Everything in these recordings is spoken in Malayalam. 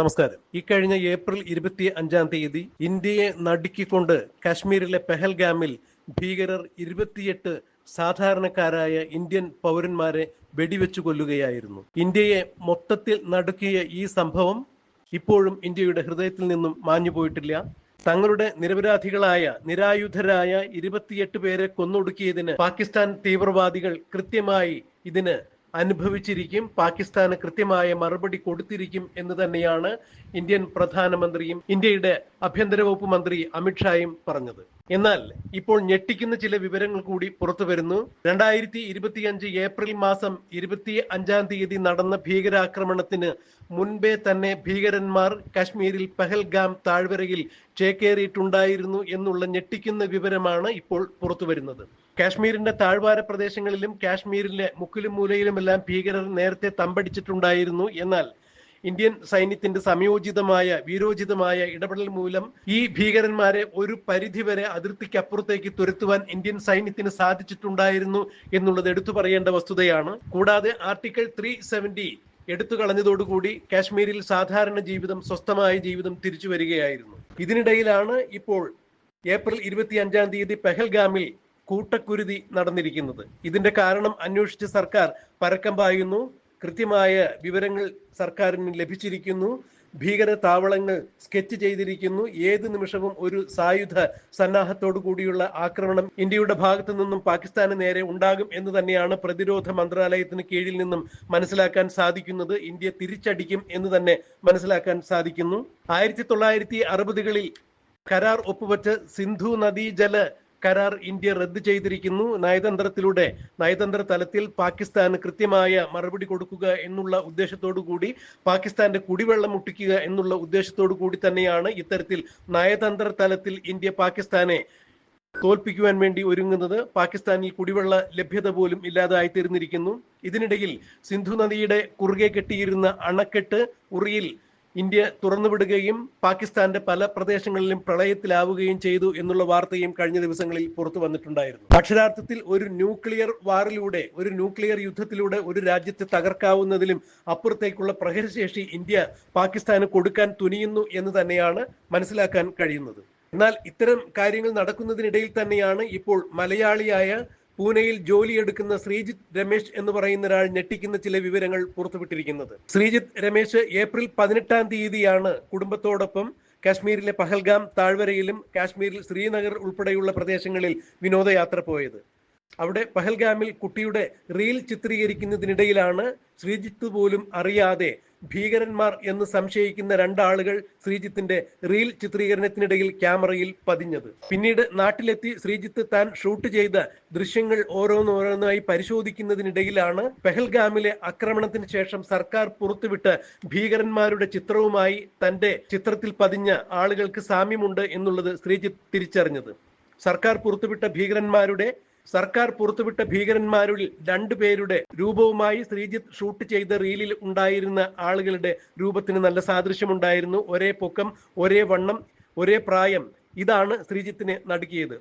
നമസ്കാരം. ഇക്കഴിഞ്ഞ ഏപ്രിൽ ഇരുപത്തി അഞ്ചാം തീയതി ഇന്ത്യയെ നടുക്കിക്കൊണ്ട് കാശ്മീരിലെ പെഹൽഗാമിൽ ഭീകരർ ഇരുപത്തിയെട്ട് സാധാരണക്കാരായ ഇന്ത്യൻ പൗരന്മാരെ വെടിവെച്ചു കൊല്ലുകയായിരുന്നു. ഇന്ത്യയെ മൊത്തത്തിൽ നടുക്കിയ ഈ സംഭവം ഇപ്പോഴും ഇന്ത്യയുടെ ഹൃദയത്തിൽ നിന്നും മാഞ്ഞു പോയിട്ടില്ല. തങ്ങളുടെ നിരപരാധികളായ നിരായുധരായ ഇരുപത്തിയെട്ട് പേരെ കൊന്നൊടുക്കിയതിന് പാകിസ്ഥാൻ തീവ്രവാദികൾ കൃത്യമായി ഇതിന് അനുഭവിച്ചിരിക്കും പാകിസ്ഥാന് കൃത്യമായ മറുപടി കൊടുത്തിരിക്കും എന്ന് തന്നെയാണ് ഇന്ത്യൻ പ്രധാനമന്ത്രിയും ഇന്ത്യയുടെ ആഭ്യന്തര വകുപ്പ് മന്ത്രി അമിത്ഷായും പറഞ്ഞത്. എന്നാൽ ഇപ്പോൾ ഞെട്ടിക്കുന്ന ചില വിവരങ്ങൾ കൂടി പുറത്തു വരുന്നു. രണ്ടായിരത്തി ഏപ്രിൽ മാസം ഇരുപത്തി അഞ്ചാം തീയതി നടന്ന ഭീകരാക്രമണത്തിന് മുൻപേ തന്നെ ഭീകരന്മാർ കാശ്മീരിൽ പഹൽഗാം താഴ്വരയിൽ ചേക്കേറിയിട്ടുണ്ടായിരുന്നു എന്നുള്ള ഞെട്ടിക്കുന്ന വിവരമാണ് ഇപ്പോൾ പുറത്തു വരുന്നത്. കാശ്മീരിന്റെ താഴ്വാര പ്രദേശങ്ങളിലും കാശ്മീരിലെ മുക്കിലും മൂലയിലുമെല്ലാം ഭീകരർ നേരത്തെ തമ്പടിച്ചിട്ടുണ്ടായിരുന്നു. എന്നാൽ ഇന്ത്യൻ സൈന്യത്തിന്റെ സമയോചിതമായ വീരോചിതമായ ഇടപെടൽ മൂലം ഈ ഭീകരന്മാരെ ഒരു പരിധിവരെ അതിർത്തിക്കപ്പുറത്തേക്ക് തുരത്തുവാൻ ഇന്ത്യൻ സൈന്യത്തിന് സാധിച്ചിട്ടുണ്ടായിരുന്നു എന്നുള്ളത് എടുത്തു പറയേണ്ട വസ്തുതയാണ്. കൂടാതെ ആർട്ടിക്കിൾ ത്രീ സെവന്റി എടുത്തു കളഞ്ഞതോടുകൂടി കാശ്മീരിൽ സാധാരണ ജീവിതം സ്വസ്ഥമായ ജീവിതം തിരിച്ചു വരികയായിരുന്നു. ഇതിനിടയിലാണ് ഇപ്പോൾ ഏപ്രിൽ ഇരുപത്തി അഞ്ചാം തീയതി പെഹൽഗാമിൽ കൂട്ടക്കുരുതി നടന്നിരിക്കുന്നത്. ഇതിന്റെ കാരണം അന്വേഷിച്ച് സർക്കാർ പരക്കം പായുന്നു. കൃത്യമായ വിവരങ്ങൾ സർക്കാരിന് ലഭിച്ചിരിക്കുന്നു. ഭീകര താവളങ്ങൾ സ്കെച്ച് ചെയ്തിരിക്കുന്നു. ഏത് നിമിഷവും ഒരു സായുധ സന്നാഹത്തോടു കൂടിയുള്ള ആക്രമണം ഇന്ത്യയുടെ ഭാഗത്തു നിന്നും പാകിസ്ഥാന് നേരെ ഉണ്ടാകും എന്ന് തന്നെയാണ് പ്രതിരോധ മന്ത്രാലയത്തിന് കീഴിൽ നിന്നും മനസ്സിലാക്കാൻ സാധിക്കുന്നത്. ഇന്ത്യ തിരിച്ചടിക്കും എന്ന് തന്നെ മനസ്സിലാക്കാൻ സാധിക്കുന്നു. ആയിരത്തി തൊള്ളായിരത്തി അറുപതുകളിൽ കരാർ ഒപ്പുവെച്ച സിന്ധു നദീജല കരാർ ഇന്ത്യ റദ്ദ് ചെയ്തിരിക്കുന്നു. നയതന്ത്രത്തിലൂടെ നയതന്ത്ര തലത്തിൽ പാകിസ്ഥാന് കൃത്യമായ മറുപടി കൊടുക്കുക എന്നുള്ള ഉദ്ദേശത്തോടു കൂടി പാകിസ്ഥാന്റെ കുടിവെള്ളം മുട്ടിക്കുക എന്നുള്ള ഉദ്ദേശത്തോടു കൂടി തന്നെയാണ് ഇത്തരത്തിൽ നയതന്ത്ര തലത്തിൽ ഇന്ത്യ പാകിസ്ഥാനെ തോൽപ്പിക്കുവാൻ വേണ്ടി ഒരുങ്ങുന്നത്. പാകിസ്ഥാനിൽ കുടിവെള്ള ലഭ്യത പോലും ഇല്ലാതായി തീർന്നിരിക്കുന്നു ഇതിനിടയിൽ സിന്ധു നദിയുടെ കുറുകെ കെട്ടിയിരുന്ന അണക്കെട്ട് ഉറിയിൽ ഇന്ത്യ തുറന്നുവിടുകയും പാകിസ്ഥാന്റെ പല പ്രദേശങ്ങളിലും പ്രളയത്തിലാവുകയും ചെയ്തു എന്നുള്ള വാർത്തയും കഴിഞ്ഞ ദിവസങ്ങളിൽ പുറത്തു വന്നിട്ടുണ്ടായിരുന്നു. അക്ഷരാർത്ഥത്തിൽ ഒരു ന്യൂക്ലിയർ വാറിലൂടെ ഒരു ന്യൂക്ലിയർ യുദ്ധത്തിലൂടെ ഒരു രാജ്യത്തെ തകർക്കാവുന്നതിലും അപ്പുറത്തേക്കുള്ള പ്രഹരശേഷി ഇന്ത്യ പാകിസ്ഥാന് കൊടുക്കാൻ തുനിയുന്നു എന്ന് തന്നെയാണ് മനസ്സിലാക്കാൻ കഴിയുന്നത്. എന്നാൽ ഇത്തരം കാര്യങ്ങൾ നടക്കുന്നതിനിടയിൽ തന്നെയാണ് ഇപ്പോൾ മലയാളിയായ പൂനെയിൽ ജോലിയെടുക്കുന്ന ശ്രീജിത്ത് രമേശ് എന്ന് പറയുന്ന ഒരാൾ ഞെട്ടിക്കുന്ന ചില വിവരങ്ങൾ പുറത്തുവിട്ടിരിക്കുന്നത്. ശ്രീജിത്ത് രമേശ് ഏപ്രിൽ പതിനെട്ടാം തീയതിയാണ് കുടുംബത്തോടൊപ്പം കാശ്മീരിലെ പഹൽഗാം താഴ്വരയിലും കാശ്മീരിൽ ശ്രീനഗർ ഉൾപ്പെടെയുള്ള പ്രദേശങ്ങളിൽ വിനോദയാത്ര പോയത്. അവിടെ പഹൽഗാമിൽ കുട്ടിയുടെ റീൽ ചിത്രീകരിക്കുന്നതിനിടയിലാണ് ശ്രീജിത്ത് പോലും അറിയാതെ ഭീകരന്മാർ എന്ന് സംശയിക്കുന്ന രണ്ടാളുകൾ ശ്രീജിത്തിന്റെ റീൽ ചിത്രീകരണത്തിനിടയിൽ ക്യാമറയിൽ പതിഞ്ഞത്. പിന്നീട് നാട്ടിലെത്തി ശ്രീജിത്ത് താൻ ഷൂട്ട് ചെയ്ത ദൃശ്യങ്ങൾ ഓരോന്നോരോന്നായി പരിശോധിക്കുന്നതിനിടയിലാണ് പെഹൽഗാമിലെ ആക്രമണത്തിന് ശേഷം സർക്കാർ പുറത്തുവിട്ട ഭീകരന്മാരുടെ ചിത്രവുമായി തന്റെ ചിത്രത്തിൽ പതിഞ്ഞ ആളുകൾക്ക് സാമ്യമുണ്ട് എന്നുള്ളത് ശ്രീജിത്ത് തിരിച്ചറിഞ്ഞത്. സർക്കാർ പുറത്തുവിട്ട ഭീകരന്മാരുടെ സർക്കാർ പുറത്തുവിട്ട ഭീകരന്മാരിൽ രണ്ടു പേരുടെ രൂപവുമായി ശ്രീജിത്ത് ഷൂട്ട് ചെയ്ത റീലിൽ ഉണ്ടായിരുന്ന ആളുകളുടെ രൂപത്തിന് നല്ല സാദൃശ്യമുണ്ടായിരുന്നു. ഒരേ പൊക്കം ഒരേ വണ്ണം ഒരേ പ്രായം. ഇതാണ് ശ്രീജിത്തിനെ നടുക്കിയത്.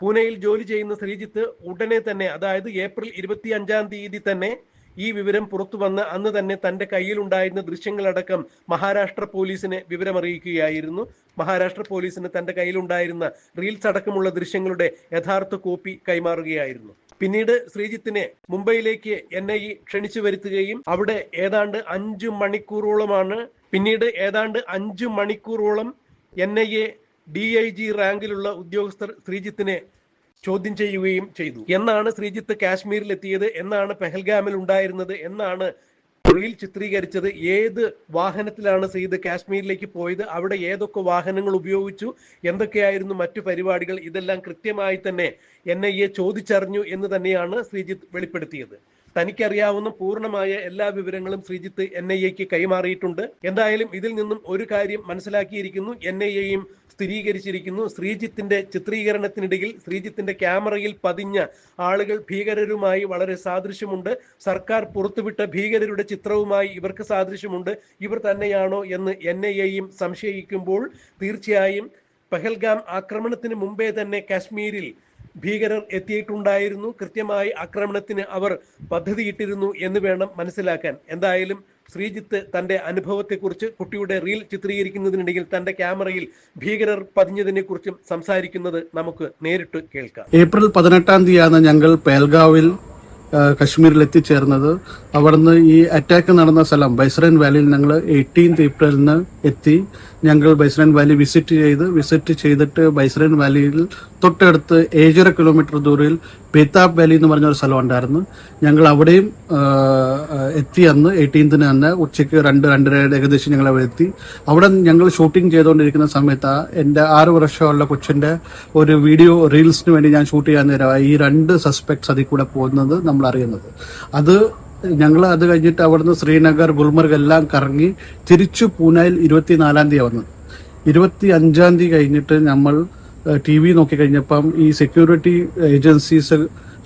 പൂനെയിൽ ജോലി ചെയ്യുന്ന ശ്രീജിത്ത് ഉടനെ തന്നെ അതായത് ഏപ്രിൽ ഇരുപത്തി അഞ്ചാം തീയതി തന്നെ ഈ വിവരം പുറത്തു വന്ന് അന്ന് തന്നെ തന്റെ കയ്യിലുണ്ടായിരുന്ന ദൃശ്യങ്ങളടക്കം മഹാരാഷ്ട്ര പോലീസിനെ വിവരമറിയിക്കുകയായിരുന്നു. മഹാരാഷ്ട്ര പോലീസിന് തന്റെ കയ്യിലുണ്ടായിരുന്ന റീൽസ് അടക്കമുള്ള ദൃശ്യങ്ങളുടെ യഥാർത്ഥ കോപ്പി കൈമാറുകയായിരുന്നു. പിന്നീട് ശ്രീജിത്തിനെ മുംബൈയിലേക്ക് എൻ ഐ ക്ഷണിച്ചു വരുത്തുകയും അവിടെ ഏതാണ്ട് അഞ്ചു മണിക്കൂറോളമാണ് പിന്നീട് ഏതാണ്ട് അഞ്ചു മണിക്കൂറോളം N I A D I G റാങ്കിലുള്ള ഉദ്യോഗസ്ഥർ ശ്രീജിത്തിനെ ചോദ്യം ചെയ്യുകയും ചെയ്തു. എന്നാണ് ശ്രീജിത്ത് കാശ്മീരിൽ എത്തിയത് എന്നാണ് പെഹൽഗാമിൽ ഉണ്ടായിരുന്നത്? എന്നാണ് റീൽ ചിത്രീകരിച്ചത്? ഏത് വാഹനത്തിലാണ് ശ്രീജിത്ത് കാശ്മീരിലേക്ക് പോയത്? അവിടെ ഏതൊക്കെ വാഹനങ്ങൾ ഉപയോഗിച്ചു? എന്തൊക്കെയായിരുന്നു മറ്റു പരിപാടികൾ? ഇതെല്ലാം കൃത്യമായി തന്നെ എൻ ഐ എ ചോദിച്ചറിഞ്ഞു എന്ന് തന്നെയാണ് ശ്രീജിത്ത് വെളിപ്പെടുത്തിയത്. തനിക്കറിയാവുന്ന പൂർണമായ എല്ലാ വിവരങ്ങളും ശ്രീജിത്ത് എൻ ഐ എക്ക് കൈമാറിയിട്ടുണ്ട്. എന്തായാലും ഇതിൽ നിന്നും ഒരു കാര്യം മനസ്സിലാക്കിയിരിക്കുന്നു. എൻ ഐ എയും സ്ഥിരീകരിച്ചിരിക്കുന്നു. ശ്രീജിത്തിന്റെ ചിത്രീകരണത്തിനിടയിൽ ശ്രീജിത്തിന്റെ ക്യാമറയിൽ പതിഞ്ഞ ആളുകൾ ഭീകരരുമായി വളരെ സാദൃശ്യമുണ്ട്. സർക്കാർ പുറത്തുവിട്ട ഭീകരരുടെ ചിത്രവുമായി ഇവർക്ക് സാദൃശ്യമുണ്ട്. ഇവർ തന്നെയാണോ എന്ന് എൻ ഐ എയും സംശയിക്കുമ്പോൾ തീർച്ചയായും പഹൽഗാം ആക്രമണത്തിന് മുമ്പേ തന്നെ കാശ്മീരിൽ ഭീകരർ എത്തിയിട്ടുണ്ടായിരുന്നു. കൃത്യമായി ആക്രമണത്തിന് അവർ പദ്ധതിയിട്ടിരുന്നു എന്ന് വേണം മനസ്സിലാക്കാൻ. എന്തായാലും ശ്രീജിത്ത് തന്റെ അനുഭവത്തെക്കുറിച്ച് കുട്ടിയുടെ റീൽ ചിത്രീകരിക്കുന്നതിനിടയിൽ തന്റെ ക്യാമറയിൽ ഭീകരർ പതിഞ്ഞതിനെ കുറിച്ചും സംസാരിക്കുന്നത് നമുക്ക് നേരിട്ട് കേൾക്കാം. ഏപ്രിൽ പതിനെട്ടാം തീയതിയാണ് ഞങ്ങൾ പേൽഗാവിൽ കാശ്മീരിൽ എത്തിച്ചേർന്നത്. അവിടുന്ന് ഈ അറ്റാക്ക് നടന്ന സ്ഥലം ബൈസ്രൻ വാലിയിൽ ഞങ്ങൾ എയ്റ്റീൻത് ഏപ്രിലിന് എത്തി. ഞങ്ങൾ ബൈസ്രൻ വാലി വിസിറ്റ് ചെയ്ത് വിസിറ്റ് ചെയ്തിട്ട് ബൈസ്രൻ വാലിയിൽ തൊട്ടടുത്ത് ഏഴര കിലോമീറ്റർ ദൂരയിൽ ബേതാബ് വാലി എന്ന് പറഞ്ഞ ഒരു സ്ഥലം ഉണ്ടായിരുന്നു. ഞങ്ങൾ അവിടെയും എത്തി അന്ന് എയ്റ്റീൻത്തിന് തന്നെ. ഉച്ചയ്ക്ക് രണ്ട് രണ്ടര ഏകദേശം ഞങ്ങൾ അവിടെ എത്തി. അവിടെ ഞങ്ങൾ ഷൂട്ടിംഗ് ചെയ്തുകൊണ്ടിരിക്കുന്ന സമയത്ത് എന്റെ ആറ് വർഷമുള്ള കൊച്ചിന്റെ ഒരു വീഡിയോ റീൽസിന് വേണ്ടി ഞാൻ ഷൂട്ട് ചെയ്യാൻ നേരം ഈ രണ്ട് സസ്പെക്ട്സ് അതിൽ കൂടെ പോകുന്നത് നമ്മൾ അറിയുന്നത് അത് ഞങ്ങൾ അത് കഴിഞ്ഞിട്ട് അവിടുന്ന് ശ്രീനഗർ ഗുൽമർഗ് എല്ലാം കറങ്ങി തിരിച്ചു പൂനെയിൽ ഇരുപത്തിനാലാം തീയതി വന്നത് ഇരുപത്തി അഞ്ചാം തീയതി കഴിഞ്ഞിട്ട് നമ്മൾ ടി വി നോക്കി കഴിഞ്ഞപ്പം ഈ സെക്യൂരിറ്റി ഏജൻസീസ്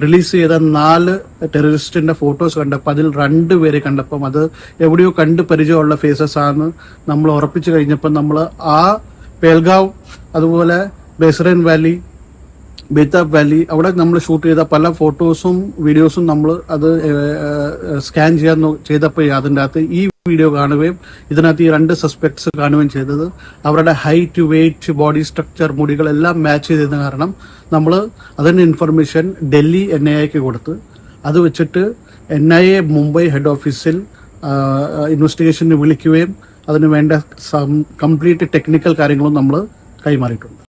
റിലീസ് ചെയ്ത നാല് ടെററിസ്റ്റിന്റെ ഫോട്ടോസ് കണ്ടപ്പോൾ അതിൽ രണ്ട് പേരെ കണ്ടപ്പം അത് എവിടെയോ കണ്ട് പരിചയമുള്ള ഫേസസ് ആണ് നമ്മൾ ഉറപ്പിച്ചു കഴിഞ്ഞപ്പം നമ്മൾ ആ പേൽഗാവ് അതുപോലെ ബെസ്റൈൻ വാലി ബേതാബ് വാലി അവിടെ നമ്മൾ ഷൂട്ട് ചെയ്ത പല ഫോട്ടോസും വീഡിയോസും നമ്മൾ അത് സ്കാൻ ചെയ്യാൻ ചെയ്തപ്പോൾ അതിന്റെ അകത്ത് ഈ വീഡിയോ കാണുകയും ഇതിനകത്ത് ഈ രണ്ട് സസ്പെക്ട്സ് കാണുകയും ചെയ്തത്. അവരുടെ ഹൈറ്റ് വെയിറ്റ് ബോഡി സ്ട്രക്ചർ മുടികൾ എല്ലാം മാച്ച് ചെയ്തതിന് കാരണം നമ്മൾ അതിന്റെ ഇൻഫർമേഷൻ ഡൽഹി എൻ ഐ എക്ക് കൊടുത്ത്. അത് വെച്ചിട്ട് N I A Mumbai head ഓഫീസിൽ ഇൻവെസ്റ്റിഗേഷന് വിളിക്കുകയും അതിന് വേണ്ട കംപ്ലീറ്റ് ടെക്നിക്കൽ കാര്യങ്ങളും നമ്മൾ കൈമാറിയിട്ടുണ്ട്.